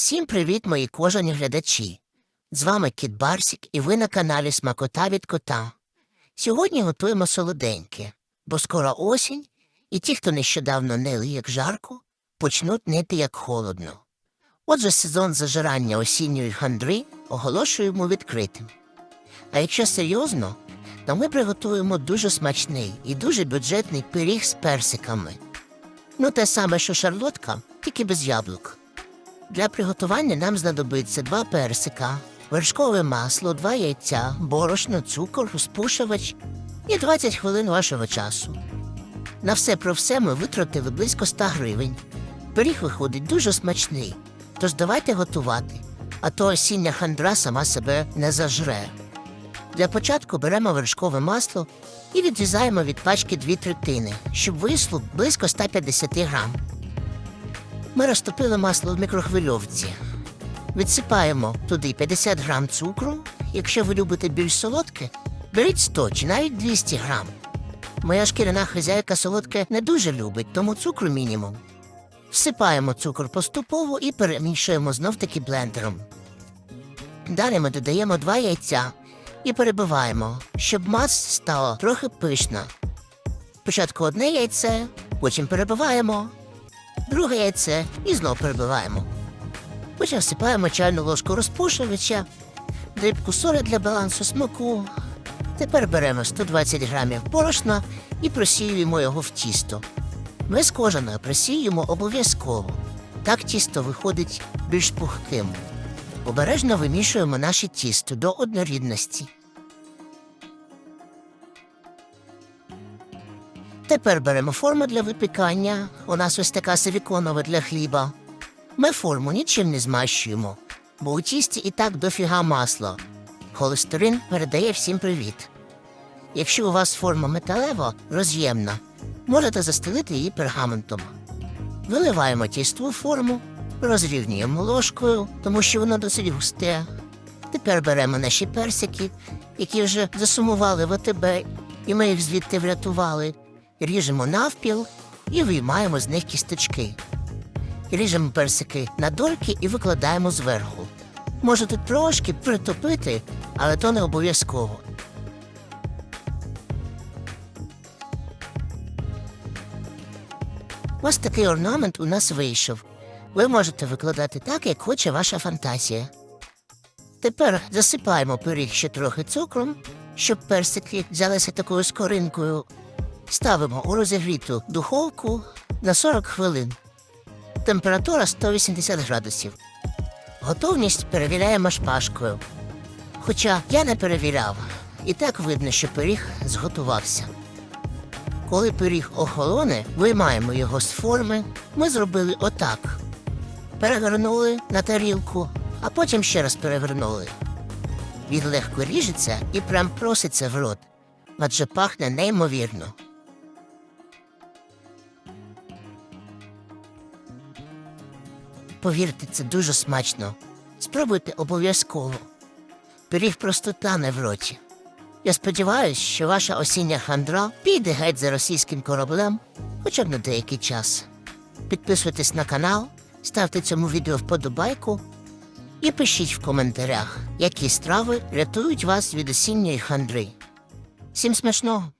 Всім привіт, мої кожані глядачі! З вами Кіт Барсік і ви на каналі Смакота від кота. Сьогодні готуємо солоденьке, бо скоро осінь, і ті, хто нещодавно нили як жарко, почнуть нити як холодно. Отже, сезон зажирання осінньої хандри оголошуємо відкритим. А якщо серйозно, то ми приготуємо дуже смачний і дуже бюджетний пиріг з персиками. Ну, те саме, що шарлотка, тільки без яблук. Для приготування нам знадобиться два персика, вершкове масло, два яйця, борошно, цукор, розпушувач і 20 хвилин вашого часу. На все про все ми витратили близько 100 гривень. Пиріг виходить дуже смачний, тож давайте готувати, а то осіння хандра сама себе не зажре. Для початку беремо вершкове масло і відрізаємо від пачки дві третини, щоб вийшло близько 150 грам. Ми розтопили масло в мікрохвильовці. Відсипаємо туди 50 грам цукру. Якщо ви любите більш солодке, беріть 100 чи навіть 200 грам. Моя шкіряна хазяйка солодке не дуже любить, тому цукру мінімум. Всипаємо цукор поступово і перемішуємо знов-таки блендером. Далі ми додаємо два яйця і перебиваємо, щоб маса стала трохи пишна. Спочатку одне яйце, потім перебиваємо, друге яйце і знов перебиваємо. Потім всипаємо чайну ложку розпушувача, дрібку солі для балансу смаку. Тепер беремо 120 грамів борошна і просіюємо його в тісто. Ми з кожаною просіюємо обов'язково. Так тісто виходить більш пухким. Обережно вимішуємо наше тісто до однорідності. Тепер беремо форму для випікання. У нас ось така силіконова для хліба. Ми форму нічим не змащуємо, бо у тісті і так дофіга масла. Холестерин передає всім привіт. Якщо у вас форма металева, роз'ємна, можете застелити її пергаментом. Виливаємо тісто у форму, розрівнюємо ложкою, тому що воно досить густе. Тепер беремо наші персики, які вже засумували в АТБ, і ми їх звідти врятували. Ріжемо навпіл і виймаємо з них кісточки. Ріжемо персики на дольки і викладаємо зверху. Можете трошки притопити, але то не обов'язково. Ось такий орнамент у нас вийшов. Ви можете викладати так, як хоче ваша фантазія. Тепер засипаємо пиріг ще трохи цукром, щоб персики взялися такою скоринкою. Ставимо у розігріту духовку на 40 хвилин. Температура 180 градусів. Готовність перевіряємо шпажкою. Хоча я не перевіряв, і так видно, що пиріг зготувався. Коли пиріг охолоне, виймаємо його з форми. Ми зробили отак. Перевернули на тарілку, а потім ще раз перевернули. Він легко ріжеться і прям проситься в рот, адже пахне неймовірно. Повірте, це дуже смачно. Спробуйте обов'язково. Пиріг просто тане в роті. Я сподіваюся, що ваша осіння хандра піде геть за російським кораблем хоча б на деякий час. Підписуйтесь на канал, ставте цьому відео вподобайку і пишіть в коментарях, які страви рятують вас від осінньої хандри. Всім смачного!